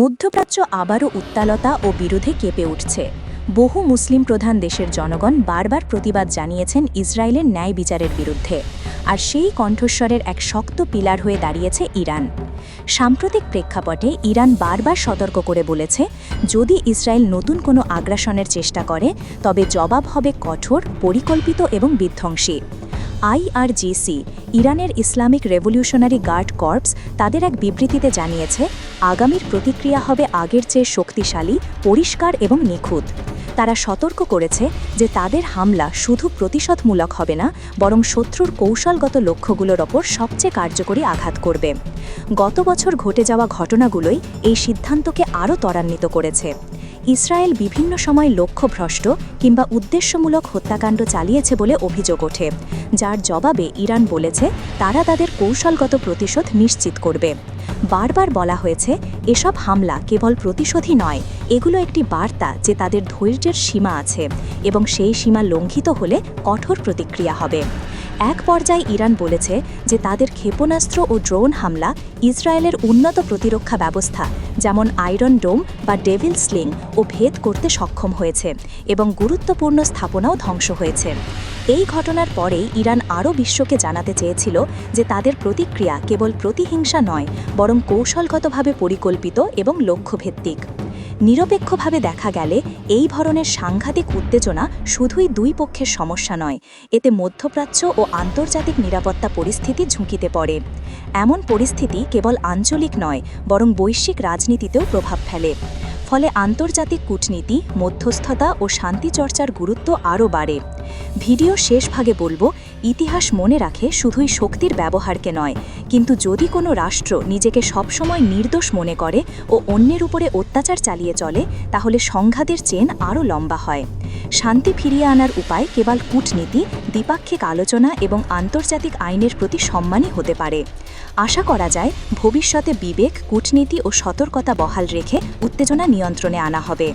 মধ্যপ্রাচ্য আবারও উত্তালতা ও বিরোধে কেঁপে উঠছে। বহু মুসলিম প্রধান দেশের জনগণ বারবার প্রতিবাদ জানিয়েছেন ইসরায়েলের ন্যায় বিচারের বিরুদ্ধে। আর সেই কণ্ঠস্বরের এক শক্ত পিলার হয়ে দাঁড়িয়েছে ইরান। সাম্প্রতিক প্রেক্ষাপটে ইরান বারবার সতর্ক করে বলেছে, যদি ইসরায়েল নতুন কোনো আগ্রাসনের চেষ্টা করে, তবে জবাব হবে কঠোর, পরিকল্পিত এবং বিধ্বংসী। আইআরজিসি ইরানের ইসলামিক রেভলিউশনারি গার্ড কর্পস, তাদের এক বিবৃতিতে জানিয়েছে, আগামীর প্রতিক্রিয়া হবে আগের চেয়ে শক্তিশালী, পরিষ্কার এবং নিখুঁত। তারা সতর্ক করেছে যে তাদের হামলা শুধু প্রতিশোধমূলক হবে না, বরং শত্রুর কৌশলগত লক্ষ্যগুলোর ওপর সবচেয়ে কার্যকরী আঘাত করবে। গত বছর ঘটে যাওয়া ঘটনাগুলোই এই সিদ্ধান্তকে আরও ত্বরান্বিত করেছে। ইসরায়েল বিভিন্ন সময় লক্ষ্যভ্রষ্ট কিংবা উদ্দেশ্যমূলক হত্যাকাণ্ড চালিয়েছে বলে অভিযোগ ওঠে। যার জবাবে ইরান বলেছে, তারা তাদের কৌশলগত প্রতিশোধ নিশ্চিত করবে। বারবার বলা হয়েছে, এসব হামলা কেবল প্রতিশোধই নয়, এগুলো একটি বার্তা যে তাদের ধৈর্যের সীমা আছে এবং সেই সীমা লঙ্ঘিত হলে কঠোর প্রতিক্রিয়া হবে। এক পর্যায়ে ইরান বলেছে যে তাদের ক্ষেপণাস্ত্র ও ড্রোন হামলা ইসরায়েলের উন্নত প্রতিরক্ষা ব্যবস্থা, যেমন আয়রন ডোম বা ডেভিল স্লিং, ও ভেদ করতে সক্ষম হয়েছে এবং গুরুত্বপূর্ণ স্থাপনাও ধ্বংস হয়েছে। এই ঘটনার পরেই ইরান আরও বিশ্বকে জানাতে চেয়েছিল যে তাদের প্রতিক্রিয়া কেবল প্রতিহিংসা নয়, বরং কৌশলগতভাবে পরিকল্পিত এবং লক্ষ্যভিত্তিক। নিরপেক্ষভাবে দেখা গেলে এই ধরনের সাংঘাতিক উত্তেজনা শুধুই দুই পক্ষের সমস্যা নয়, এতে মধ্যপ্রাচ্য ও আন্তর্জাতিক নিরাপত্তা পরিস্থিতি ঝুঁকিতে পড়ে। এমন পরিস্থিতি কেবল আঞ্চলিক নয়, বরং বৈশ্বিক রাজনীতিতেও প্রভাব ফেলে। ফলে আন্তর্জাতিক কূটনীতি, মধ্যস্থতা ও শান্তি চর্চার গুরুত্ব আরও বাড়ে। ভিডিও শেষ ভাগে বলব, ইতিহাস মনে রাখে শুধুই শক্তির ব্যবহারকে নয়, কিন্তু যদি কোনো রাষ্ট্র নিজেকে সবসময় নির্দোষ মনে করে ও অন্যের উপরে অত্যাচার চালিয়ে চলে, তাহলে সংঘাতের চেন আরও লম্বা হয়। শান্তি ফিরিয়ে আনার উপায় কেবল কূটনীতি, দ্বিপাক্ষিক আলোচনা এবং আন্তর্জাতিক আইনের প্রতি সম্মানই হতে পারে। আশা করা যায়, ভবিষ্যতে বিবেক, কূটনীতি ও সতর্কতা বহাল রেখে উত্তেজনা নিয়ন্ত্রণে আনা হবে।